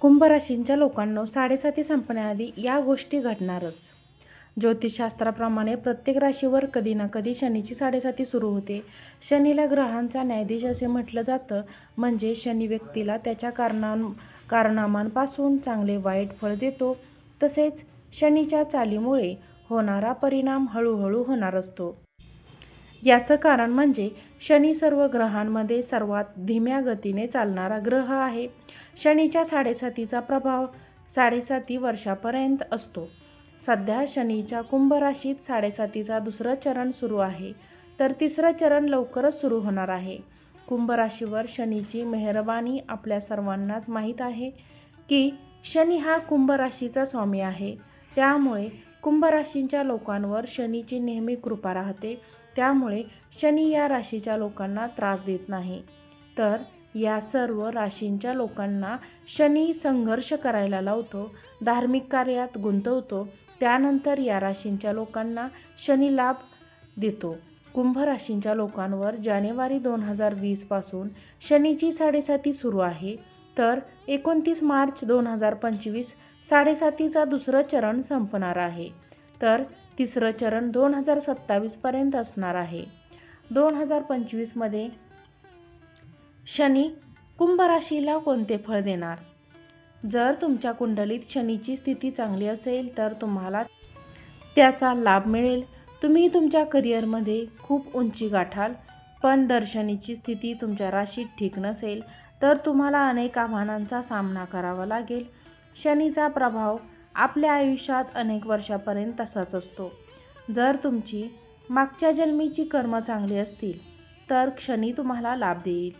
कुंभराशींच्या लोकांना साडेसाती संपण्याआधी या गोष्टी घडणारच. ज्योतिषशास्त्राप्रमाणे प्रत्येक राशीवर कधी ना कधी शनीची साडेसाती सुरू होते. शनीला ग्रहांचा न्यायाधीश असे म्हटलं जातं. म्हणजे शनी व्यक्तीला त्याच्या कारणां कारनामांपासून चांगले वाईट फळ देतो. तसेच शनीच्या चालीमुळे होणारा परिणाम हळूहळू होणार असतो. याचं कारण म्हणजे शनी सर्व ग्रहांमध्ये सर्वात धीम्या गतीने चालणारा ग्रह आहे. शनीच्या साडेसातीचा प्रभाव साडेसाती वर्षापर्यंत असतो. सध्या शनीच्या कुंभ राशीत साडेसातीचा दुसरं चरण सुरू आहे. तर तिसरं चरण लवकरच सुरू होणार आहे. कुंभ राशीवर शनीची मेहरबानी आपल्या सर्वांनाच माहीत आहे की शनी हा कुंभ राशीचा स्वामी आहे. त्यामुळे कुंभ राशींच्या लोकांवर शनीची नेहमी कृपा राहते. त्यामुळे शनी या राशीच्या लोकांना त्रास देत नाही. तर या सर्व राशींच्या लोकांना शनी संघर्ष करायला लावतो धार्मिक कार्यात गुंतवतो त्यानंतर या राशींच्या लोकांना शनी लाभ देतो. कुंभ राशींच्या लोकांवर जानेवारी दोन हजार वीसपासून शनीची साडेसाती सुरू आहे. तर एकोणतीस मार्च दोन हजार पंचवीस साडेसातीचा दुसरं चरण संपणार आहे. तर तिसरं चरण दोन हजार सत्तावीसपर्यंत असणार आहे. दोन हजार पंचवीसमध्ये शनी कुंभ राशीला कोणते फळ देणार? जर तुमच्या कुंडलीत शनीची स्थिती चांगली असेल तर तुम्हाला त्याचा लाभ मिळेल. तुम्ही तुमच्या करिअरमध्ये खूप उंची गाठाल पण दर्शनीची स्थिती तुमच्या राशीत ठीक नसेल तर तुम्हाला अनेक आव्हानांचा सामना करावा लागेल. शनीचा प्रभाव आपल्या आयुष्यात अनेक वर्षापर्यंत तसाच असतो. जर तुमची मागच्या जन्मीची कर्म चांगली असतील तर शनी तुम्हाला लाभ देईल.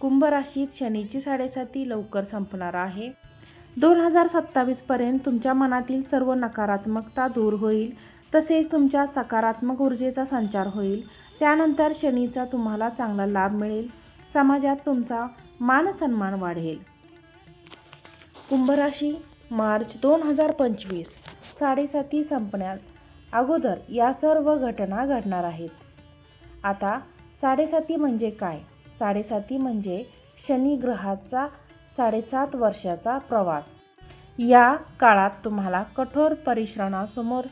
कुंभ राशीत शनीची साडेसाती लवकर संपणार आहे. दोन हजार सत्तावीसपर्यंत तुमच्या मनातील सर्व नकारात्मकता दूर होईल तसेच तुमच्या सकारात्मक ऊर्जेचा संचार होईल. त्यानंतर शनीचा तुम्हाला चांगला लाभ मिळेल. समाजात तुमचा मानसन्मान वाढेल. कुंभराशी मार्च दोन हजार पंचवीस साडेसाती संपण्यात अगोदर या सर्व घटना घडणार आहेत. आता साडेसाती म्हणजे काय? साडेसाती म्हणजे शनी ग्रहाचा साडेसात वर्षाचा प्रवास. या काळात तुम्हाला कठोर परिश्रमासमोर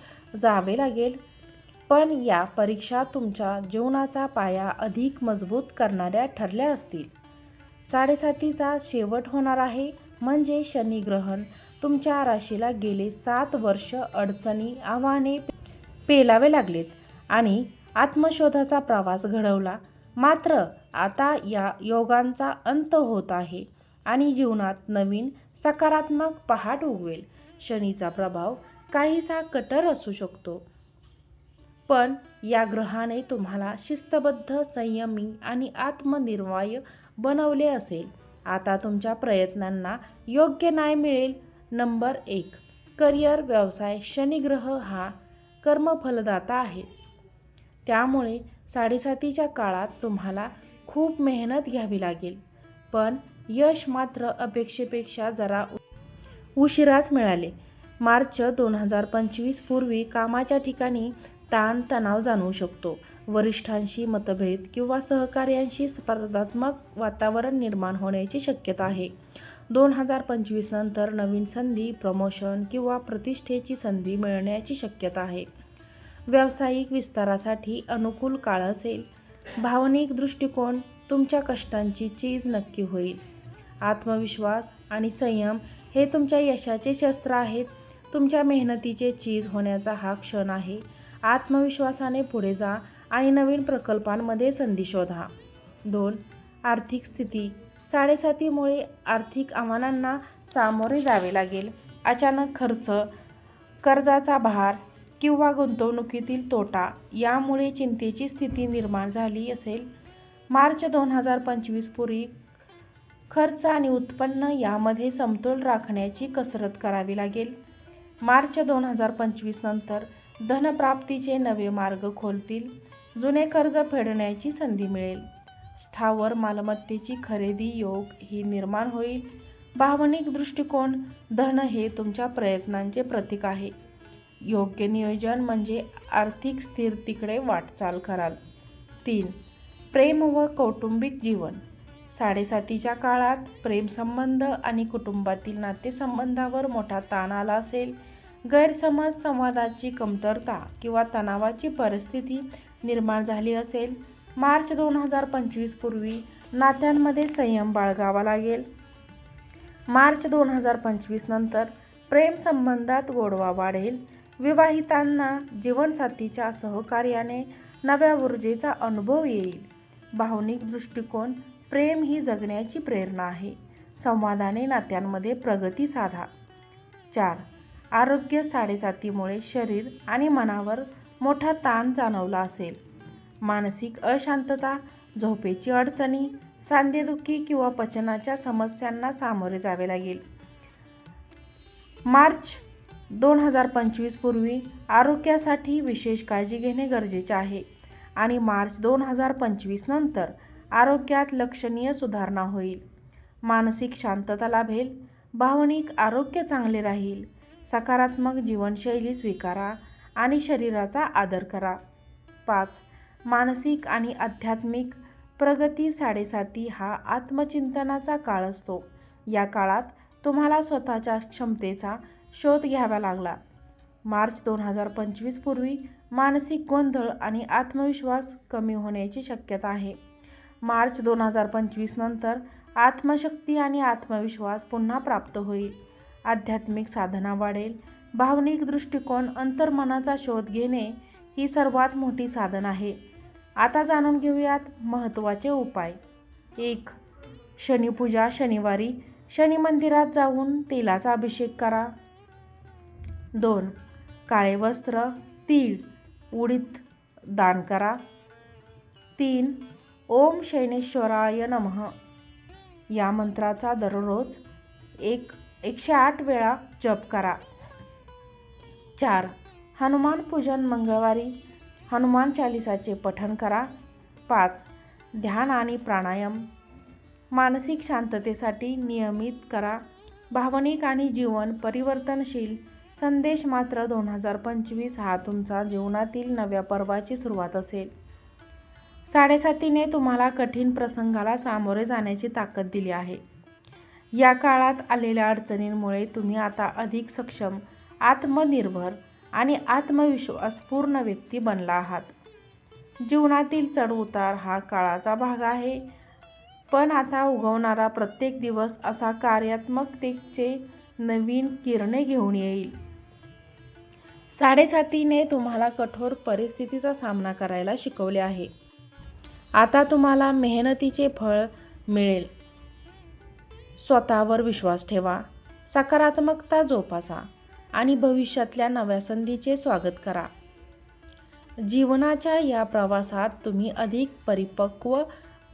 जावे लागेल पण या परीक्षा तुमच्या जीवनाचा पाया अधिक मजबूत करणाऱ्या ठरल्या असतील. साडेसातीचा शेवट होणार आहे म्हणजे शनिग्रहण तुमच्या राशीला गेले सात वर्ष अडचणी आव्हाने पेलावे लागलेत आणि आत्मशोधाचा प्रवास घडवला. मात्र आता या योगांचा अंत होत आहे आणि जीवनात नवीन सकारात्मक पहाट उगवेल. शनीचा प्रभाव काहीसा कटर असू शकतो. पण या ग्रहाने तुम्हाला शिस्तबद्ध संयमी आणि आत्मनिर्वाय बनवले असेल. आता तुमच्या प्रयत्नांना योग्य न्याय मिळेल. नंबर एक. करिअर व्यवसाय शनिग्रह हा कर्मफलदाता आहे. त्यामुळे साडेसातीच्या काळात तुम्हाला खूप मेहनत घ्यावी लागेल. पण यश मात्र अपेक्षेपेक्षा जरा उशिराच मिळाले. मार्च दोन हजार पंचवीस पूर्वी कामाच्या ठिकाणी ताणतणाव जाणवू शकतो. वरिष्ठांशी मतभेद किंवा सहकार्यांशी स्पर्धात्मक वातावरण निर्माण होण्याची शक्यता आहे. दोन हजार पंचवीस नंतर नवीन संधी प्रमोशन किंवा प्रतिष्ठेची संधी मिळण्याची शक्यता आहे. व्यावसायिक विस्तारासाठी अनुकूल काळ असेल. भावनिक दृष्टिकोन तुमच्या कष्टांची चीज नक्की होईल. आत्मविश्वास आणि संयम हे तुमच्या यशाचे शस्त्र आहेत. तुमच्या मेहनतीचे चीज होण्याचा हा क्षण आहे. आत्मविश्वासाने पुढे जा आणि नवीन प्रकल्पांमध्ये संधी शोधा. दोन आर्थिक स्थिती साडेसातीमुळे आर्थिक आव्हानांना सामोरे जावे लागेल. अचानक खर्च कर्जाचा भार किंवा गुंतवणुकीतील तोटा यामुळे चिंतेची स्थिती निर्माण झाली असेल. मार्च दोन हजार पंचवीसपूर्वी खर्च आणि उत्पन्न यामध्ये समतोल राखण्याची कसरत करावी लागेल. मार्च दोन हजार पंचवीस नंतर धनप्राप्तीचे नवे मार्ग खोलतील. जुने कर्ज फेडण्याची संधी मिळेल. स्थावर मालमत्तेची खरेदी योग ही निर्माण होईल. भावनिक दृष्टिकोन धन हे तुमच्या प्रयत्नांचे प्रतीक आहे. योग्य नियोजन म्हणजे आर्थिक स्थिरतेकडे वाटचाल कराल. तीन प्रेम व कौटुंबिक जीवन. साडेसातीच्या काळात प्रेमसंबंध आणि कुटुंबातील नातेसंबंधावर मोठा ताण आला असेल. गैरसमज संवादाची कमतरता किंवा तणावाची परिस्थिती निर्माण झाली असेल. मार्च दोन हजार पंचवीस पूर्वी नात्यांमध्ये संयम बाळगावा लागेल. मार्च दोन हजार पंचवीस नंतर प्रेमसंबंधात गोडवा वाढेल. विवाहितांना जीवनसाथीच्या सहकार्याने नव्या ऊर्जेचा अनुभव येईल. भावनिक दृष्टिकोन प्रेम ही जगण्याची प्रेरणा आहे. संवादाने नात्यांमध्ये प्रगती साधा. चार. आरोग्य साडेसातीमुळे शरीर आणि मनावर मोठा ताण जाणवला असेल. मानसिक अशांतता झोपेची अडचणी सांधेदुखी किंवा पचनाच्या समस्यांना सामोरे जावे लागेल. मार्च दोन हजार पंचवीस पूर्वी आरोग्यासाठी विशेष काळजी घेणे गरजेचे आहे आणि मार्च दोन हजार पंचवीस नंतर आरोग्यात लक्षणीय सुधारणा होईल. मानसिक शांतता लाभेल भावनिक आरोग्य चांगले राहील सकारात्मक जीवनशैली स्वीकारा आणि शरीराचा आदर करा. पाच मानसिक आणि आध्यात्मिक प्रगती साडेसाती हा आत्मचिंतनाचा काळ असतो. या काळात तुम्हाला स्वतःच्या क्षमतेचा शोध घ्यावा लागला. मार्च दोन हजार पंचवीस पूर्वी मानसिक गोंधळ आणि आत्मविश्वास कमी होण्याची शक्यता आहे. मार्च दोन हजार पंचवीस नंतर आत्मशक्ती आणि आत्मविश्वास पुन्हा प्राप्त होईल. आध्यात्मिक साधना वाढेल. भावनिक दृष्टिकोन अंतर्मनाचा शोध घेणे ही सर्वात मोठी साधन आहे. आता जाणून घेऊयात महत्त्वाचे उपाय. एक शनिपूजा शनिवारी शनी मंदिरात जाऊन तेलाचा अभिषेक करा. दोन काळे वस्त्र तीळ उडीद दान करा. तीन ओम शैनेश्वराय नमः. या मंत्राचा दररोज एक एकशे आठ वेळा जप करा. चार हनुमान पूजन मंगळवारी हनुमान चालिसाचे पठण करा. पाच ध्यान आणि प्राणायाम. मानसिक शांततेसाठी नियमित करा. भावनिक आणि जीवन परिवर्तनशील. संदेश मात्र दोन हजार पंचवीस हा तुमचा जीवनातील नव्या पर्वाची सुरुवात असेल. साडेसातीने तुम्हाला कठीण प्रसंगाला सामोरे जाण्याची ताकद दिली आहे. या काळात आलेल्या अडचणींमुळे तुम्ही आता अधिक सक्षम आत्मनिर्भर आणि आत्मविश्वासपूर्ण व्यक्ती बनला आहात. जीवनातील चढउतार हा काळाचा भाग आहे. पण आता उगवणारा प्रत्येक दिवस असा कार्यात्मकतेचे नवीन किरणे घेऊन येईल. साडेसातीने तुम्हाला कठोर परिस्थितीचा सामना करायला शिकवले आहे. आता तुम्हाला मेहनतीचे फळ मिळेल. स्वतःवर विश्वास ठेवा. सकारात्मकता जोपासा. आणि भविष्यातल्या नव्या संधीचे स्वागत करा. जीवनाच्या या प्रवासात तुम्ही अधिक परिपक्व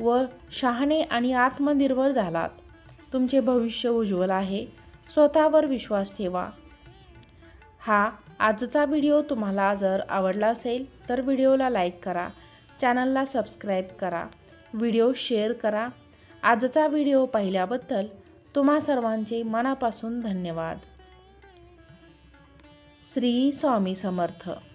व शहाणे आणि आत्मनिर्भर झालात. तुमचे भविष्य उज्ज्वल आहे. स्वतःवर विश्वास ठेवा. हा आजचा व्हिडिओ तुम्हाला जर आवडला असेल तर व्हिडिओला लाईक करा. चॅनलला सबस्क्राईब करा. व्हिडिओ शेअर करा. आजचा व्हिडिओ पाहिल्याबद्दल तुम्हा सर्वांचे मनापासून धन्यवाद. श्री स्वामी समर्थ.